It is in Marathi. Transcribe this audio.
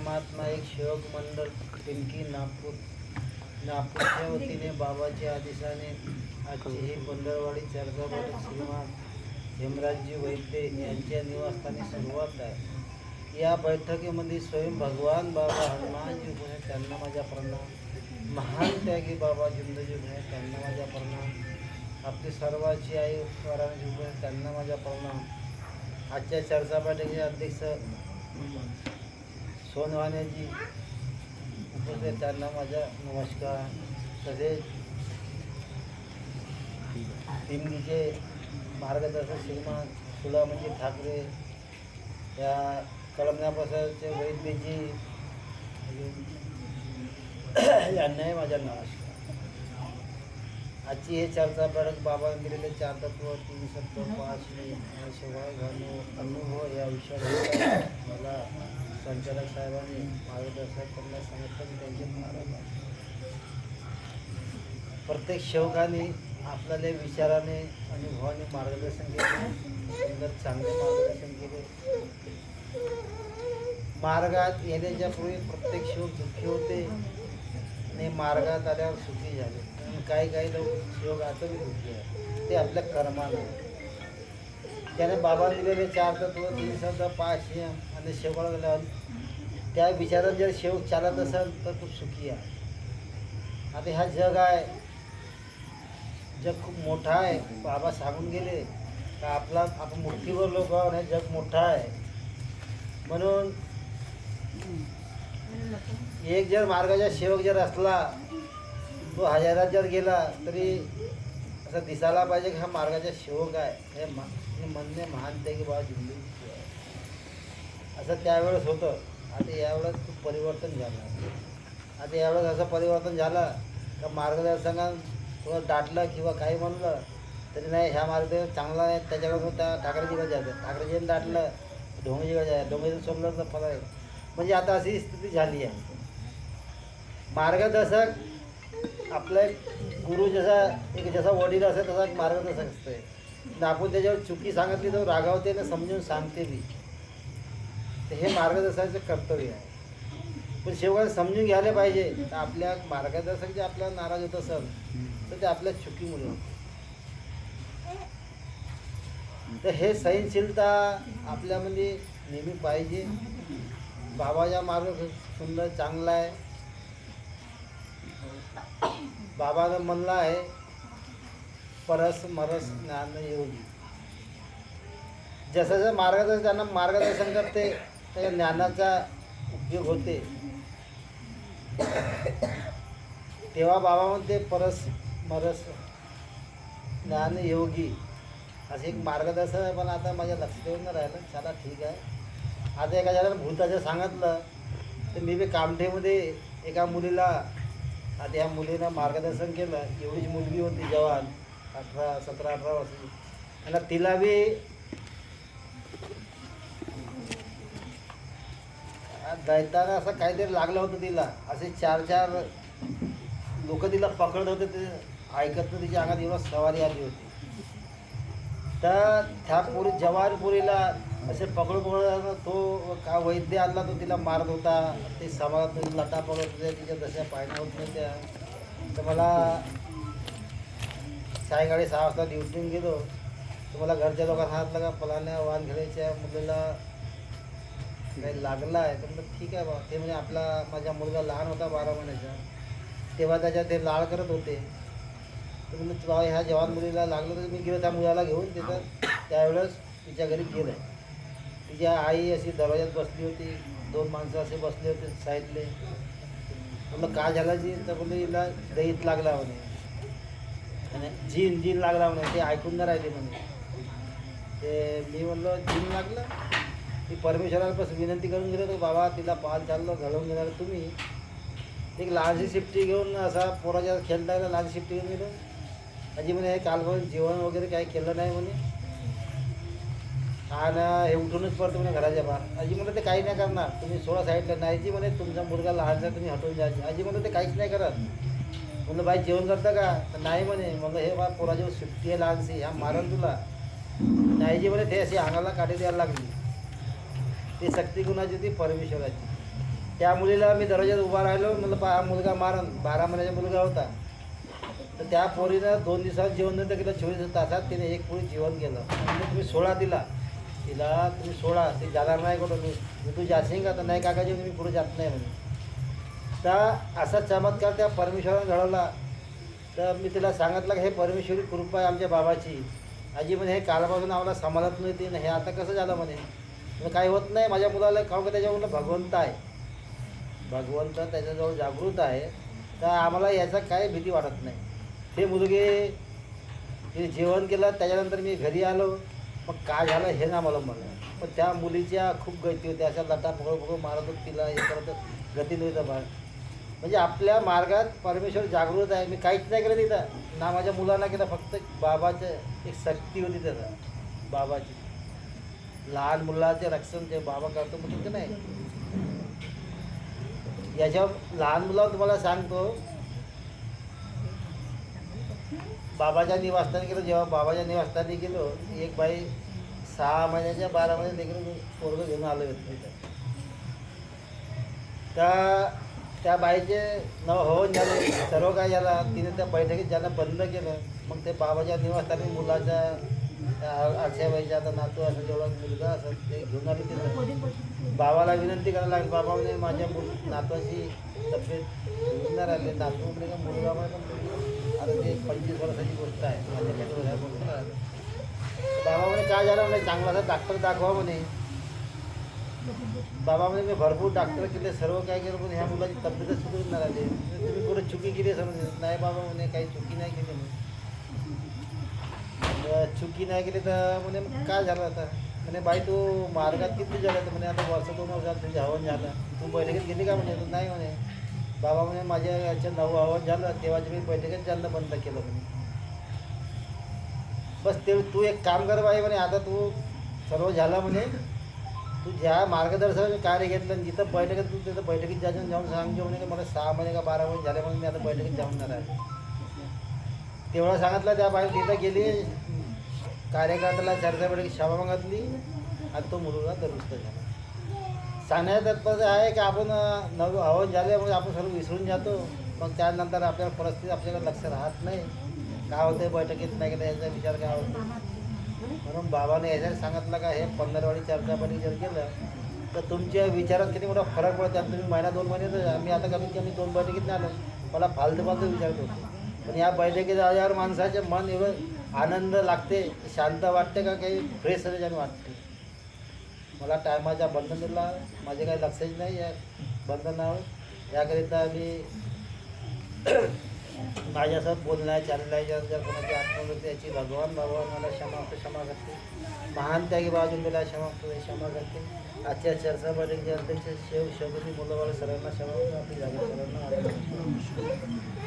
परमात्मा एक सेवक मंडळ पिंकी नागपूर. नागपूरच्या वतीने बाबाच्या आदेशाने आजची ही पंढरवाडी चर्चा श्रीमान हेमराजजी वैद्य यांच्या निवासस्थानी सुरुवात आहे. या बैठकीमध्ये स्वयं भगवान बाबा हनुमानजी उभे त्यांना माझा प्रणाम. महान त्यागी बाबा जिंदजी उभे त्यांना माझा प्रणाम. आपली सर्वाची आई वरांजी उभे त्यांना माझा प्रणाम. आजच्या चर्चा बैठकीचे अध्यक्ष सोनवाण्याजी उपस्थित त्यांना माझा नमस्कार. तसेच हिंदीचे मार्गदर्शक श्रीमान सुलामजी ठाकरे या कळमण्यापासूनचे वैद्यजी यांनाही माझा नमस्कार. आजची हे चर्चा परत बाबांनी दिलेले चार तत्व तीन सत्व पाच शिवाय घालू अनुभव या विषयावर मला संचालक साहेबांनी मार्गदर्शन करण्यास सांगितलं त्यांचे प्रत्येक सेवकाने आपल्याला विचाराने अनुभवाने मार्गदर्शन केले. चांगले मार्गदर्शन केले. मार्गात येण्याच्या पूर्वी प्रत्येक शोक दुःखी होते. आणि मार्गात आल्यावर सुखी झाले. आणि काही काही लोक शोक आता दुःखी आहे ते आपल्या कर्मानं. त्याने बाबा दिलेले चार तत्व तीन शब्द पाच नियम आणि शेवळ गेल्यावर त्या विचारात जर शेवक चालत असेल तर खूप सुखी आहे. आता ह्या जग आहे. जग खूप मोठा आहे. बाबा सांगून गेले का आपला आपण मुठ्ठीवर लोक आहोत हे जग मोठं आहे. म्हणून एक जर मार्गाचा सेवक जर असला तो हजारात जर गेला तरी असं दिसायला पाहिजे की हा मार्गाचा शेवक आहे. हे हे म्हणणे महान ते की बाबा जिंदगी असं त्यावेळेस होतं. आता यावेळेस खूप परिवर्तन झालं. आता यावेळेस असं परिवर्तन झालं का मार्गदर्शकानं थोडं दाटलं किंवा काही म्हणलं तरी नाही ह्या मार्ग चांगला आहे त्याच्याकडून त्या ठाकरेजीकडे जायचं ठाकरेजीने दाटलं ढोंगजीकडे जायचं ढोंगजीचं सोडलं तर फळ म्हणजे आता अशी स्थिती झाली आहे. मार्गदर्शक आपलं एक गुरु जसा एक जसा वडील असेल तसा एक मार्गदर्शक असतोय आणि आपण त्याच्यावर चुकी सांगितली तर रागावते ना समजून सांगते बी तर हे मार्गदर्शनाचं कर्तव्य आहे. पण शेवटी समजून घ्यायला पाहिजे. तर आपल्या मार्गदर्शक जे आपल्याला नाराज होत असेल तर ते आपल्या चुकीमुळे होतं. तर हे सहनशीलता आपल्यामध्ये नेहमी पाहिजे. बाबाचा मार्ग सुंदर चांगला आहे. बाबानं म्हणलं आहे परस मरस ज्ञान योगी. जसं जसं मार्गदर्शन त्यांना मार्गदर्शन करते त्या ज्ञानाचा उपयोग होते. तेव्हा बाबा म्हणते परस मरस ज्ञान योगी. असं एक मार्गदर्शन आहे पण आता माझ्या लक्षात येऊन राहिलं. चला ठीक आहे. आता एका जणानं भूताचं सांगितलं तर मी बी कामठेमध्ये एका मुलीला आता या मुलीनं मार्गदर्शन केलं. एवढीच मुलगी होती जवान अठरा सतरा अठरा वर्षाची. आणि तिला बी दैताना असं काहीतरी लागलं होतं तिला. असे चार चार लोक तिला पकडत होते ते ऐकत नाही तिच्या अंगात एवढं सवारी आली होती. तर त्या पुरी जवान पुरीला असे पकडू पकडून तो का वैद्य आणला तो तिला मारत होता. ते समाजात लटा पकडत होते. तिच्या जशा पायण्या होत नव्हत्या. तर मला सायंकाळी सहा वाजता ड्युटीन गेलो. तर मला घरच्या लोकांना सांगितलं का फलाण्या वानखेड्याच्या मुलीला काही लागला आहे तर म्हटलं ठीक आहे बा. ते म्हणजे आपला माझा मुलगा लहान होता बारा महिन्याचा. तेव्हा त्याच्या ते लाळ करत होते. तर म्हणलं बाबा ह्या जवान मुलीला लागलं तर मी गेलो त्या मुलाला घेऊन तिथं त्यावेळेस तिच्या घरी गेलं तिच्या आई अशी दरवाज्यात बसली होती. दोन माणसं असे बसले होते साईडले. म्हणलं काय झालं जी? तर बोलले हिला दहीत लागला म्हणे. आणि जीन जीन लागला म्हणे ते ऐकून नाही राहिले म्हणे. ते मी म्हणलं जीन लागलं? ती परमेश्वरापासून विनंती करून गेलो तर बाबा तिला पाल चाललो घडवून घेणार तुम्ही. एक लहानशी शिफ्टी घेऊन असा पोराच्या खेळता येईल लहान शिफ्टी घेऊन गेलो. आजी म्हणे हे जेवण वगैरे काही केलं नाही म्हणे. आणि हे उठूनच पडतो म्हणे घराच्या बाहेर. आजी म्हणलं ते काही नाही करणार. तुम्ही सोळा साईडला नाही. जी म्हणे तुमचा मुलगा लहानचा तुम्ही हटवून द्यायचे आजी म्हणलं ते काहीच नाही करत. म्हणलं बाई जेवण करतं का? तर नाही म्हणे. म्हणलं हे बा पोराची सुट्टी आहे लहानशी. ह्या मारल तुला. नाही जी म्हणे ते अशी अंगाला काठी द्यायला लागली. ती सक्ती गुणाची ती परमेश्वराची. त्या मुलीला मी दरवाज्यात उभा राहिलो. म्हणलं पा हा मुलगा मारण बारा महिन्याचा मुलगा होता. तर त्या पोरीनं दोन दिवसात जेवण नंतर केलं चोवीस तासात तिने एक पोळी जेवण केलं. म्हणजे तुम्ही सोळा दिला. तिला तुम्ही सोडा ती जाणार नाही कुठं. मी मी तू जाशील का? तर नाही काकाजी मी पुढे जात नाही म्हणे. तर असा चमत्कार त्या परमेश्वरानं घडवला. तर मी तिला सांगितलं की हे परमेश्वरी कृपा आहे आमच्या बाबाची. आजी म्हणे हे कालपासून आम्हाला समाधान मिळते ना हे आता कसं झालं म्हणे? काही होत नाही. माझ्या मुलाला खाऊ का त्याच्यामुळं भगवंत आहे. भगवंत त्याच्याजवळ जागृत आहे. तर आम्हाला याचा काही भीती वाटत नाही. ते मुलगे ते जेवण केलं त्याच्यानंतर मी घरी आलो. मग काय झालं हे ना मला म्हणलं. पण त्या मुलीच्या खूप गती होती. अशा लटा पकड पकड मारत होत तिला हे करत गती नव्हतं बाळ म्हणजे आपल्या मार्गात परमेश्वर जागृत आहे. मी काहीच नाही केलं तिथं. ना माझ्या मुलांना केलं. फक्त बाबाचं एक शक्ती होती त्याचा बाबाची. लहान मुलाचे रक्षण जे बाबा करतो म्हणतो की नाही. याच्यावर लहान मुलावर तुम्हाला सांगतो बाबाच्या निवासस्थानी गेलो जेव्हा बाबाच्या निवासस्थानी गेलो एक बाई सहा महिन्याच्या बारा महिन्या देखील पोरगं घेऊन आलो होतो तिथं त्या त्या बाईचे न होऊन झाले सर्व काय झाला तिने त्या बैठकीत ज्यांना बंद केलं मग ते बाबाच्या निवासस्थानी मुलाच्या आठशेबाईच्या आता नातू असं जेवढा मुलगा असं ते घेऊन आले तिथं बाबाला विनंती करायला लागली. बाबा म्हणे माझ्या नातवाची तब्येत सुधारणार आले नातू म्हणे का मुलगा पण आता ते पंचवीस वर्षाची गोष्ट आहे. माझ्या गोष्ट. बाबा म्हणे काय झालं? म्हणे चांगला असा डॉक्टर दाखवा म्हणे. बाबा म्हणे मी भरपूर डॉक्टर केले सर्व काय केलं पण ह्या मुलाची तब्येतच सुधारणार आली तुम्ही कुठं चुकी केली समज नाही बाबा म्हणे काही चुकी नाही केली म्हणे. चुकी नाही केली तर म्हणे काय झालं आता? म्हणे बाई तू मार्गात किती झालं तर म्हणे आता वर्ष दोन वर्षात तुझे हवन झालं. तू बैठकीत गेली का? म्हणे नाही म्हणे. बाबा म्हणे माझ्या याच्या नऊ हवन झालं. तेव्हाची मी बैठकीत जाणं बंद केलं म्हणे. बस ते तू एक काम कर बाई म्हणे आता तू सर्व झालं म्हणे. तू ज्या मार्गदर्शनाचे कार्य घेतलं आणि जिथं बैठकीत तू तिथं बैठकीत जाऊन जाऊन सांगतो म्हणे की मला सहा महिने का बारा महिने झाले म्हणून मी आता बैठकीत जाऊन जाणार आहे. तेवढं सांगितलं त्या बाई तिथं गेली. कार्यकर्त्याला चर्चा बैठकी क्षमा मागितली आणि तो मुलगा दुरुस्त झाला. सांगण्याचं तात्पर्य आहे की आपण नवं नव हवन झाल्यामुळे आपण सर्व विसरून जातो मग त्यानंतर आपल्याला परिस्थिती आपल्याला लक्ष राहत नाही. काय होते बैठकीत नाही केलं याचा विचार काय होतो म्हणून बाबाने याच्यात सांगितलं का हे पंधरवाडी चर्चापणी जर केलं तर तुमच्या विचारात किती मोठा फरक पडतो? आणि तुम्ही महिना दोन महिने मी आता कमीत कमी दोन बैठकीत नाही आलो. मला फालतू फालतू विचारत होतो. पण या बैठकीत आल्यावर माणसाचे मन एवढं आनंद लागते शांत वाटते का काही फ्रेश आणि वाटते? मला टायमाच्या बंधन दिला माझे काही लक्षच नाही या बंधनावर. याकरिता मी माझ्यासोबत बोलण्या चालण्याच्या जर कोणाची आत्मवृत्ती याची भगवान भगवान मला क्षमा क्षमा करते महान त्यागी बाजून दिला क्षमा क्षमा करते आजच्या चर्चामध्ये जे अध्यक्ष शेव शेवटी मुलं सर्वांना क्षमा आपली जागा सर्वांना